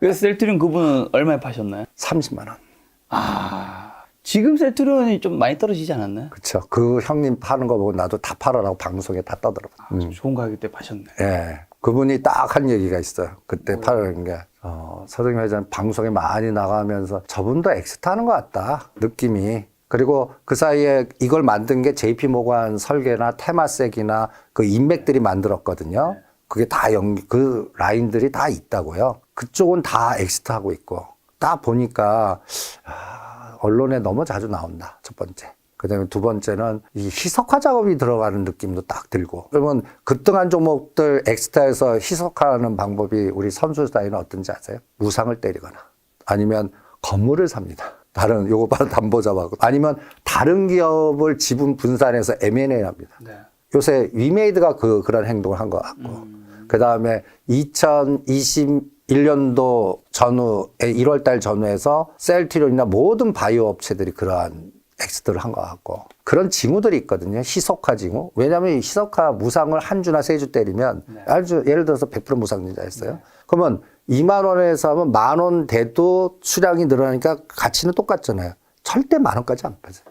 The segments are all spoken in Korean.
그래서 셀트리온 그분은 얼마에 파셨나요? 30만 원. 아, 지금 셀트리온이 좀 많이 떨어지지 않았나요? 그쵸. 그 형님 파는 거 보고 나도 다 팔아라고 방송에 다 떠들어. 아, 좀 좋은 가격 때 파셨네. 예. 그분이 딱 한 얘기가 있어요. 그때 파는 게. 어, 서정희 회장 방송에 많이 나가면서 저분도 엑스트 하는 것 같다. 느낌이. 그리고 그 사이에 이걸 만든 게 JP 모간 설계나 테마색이나 그 인맥들이 만들었거든요. 그게 다 연, 그 라인들이 다 있다고요. 그쪽은 다 엑스트 하고 있고. 딱 보니까, 아, 언론에 너무 자주 나온다. 첫 번째. 그 다음에 두 번째는 이 희석화 작업이 들어가는 느낌도 딱 들고. 그러면 급등한 종목들 엑스트라에서 희석하는 방법이 우리 선수 사이는 어떤지 아세요? 우상을 때리거나 아니면 건물을 삽니다. 다른 요거 바로 담보자하고 아니면 다른 기업을 지분 분산해서 M&A 합니다. 네. 요새 위메이드가 그 그런 행동을 한 것 같고 그 다음에 2021년도 전후에 1월 달 전후에서 셀트리온이나 모든 바이오 업체들이 그러한 엑스트를 한 것 같고 그런 징후들이 있거든요. 희석화 징후. 왜냐하면 이 희석화 무상을 한 주나 세 주 때리면 아주 예를 들어서 100% 무상진자 했어요. 그러면 2만 원에서 하면 만 원 돼도 수량이 늘어나니까 가치는 똑같잖아요. 절대 만 원까지 안 빠져요.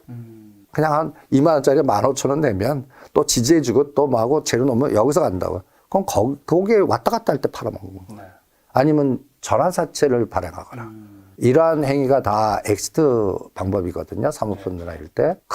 그냥 한 2만 원짜리 1만 5천 원 내면 또 지지해주고 또 뭐하고 재료 넣으면 여기서 간다고. 그럼 거, 거기에 왔다 갔다 할 때 팔아먹는 거예요. 네. 아니면 전환사채를 발행하거나. 이러한 행위가 다 엑스트 방법이거든요. 사모펀드나 이럴 때.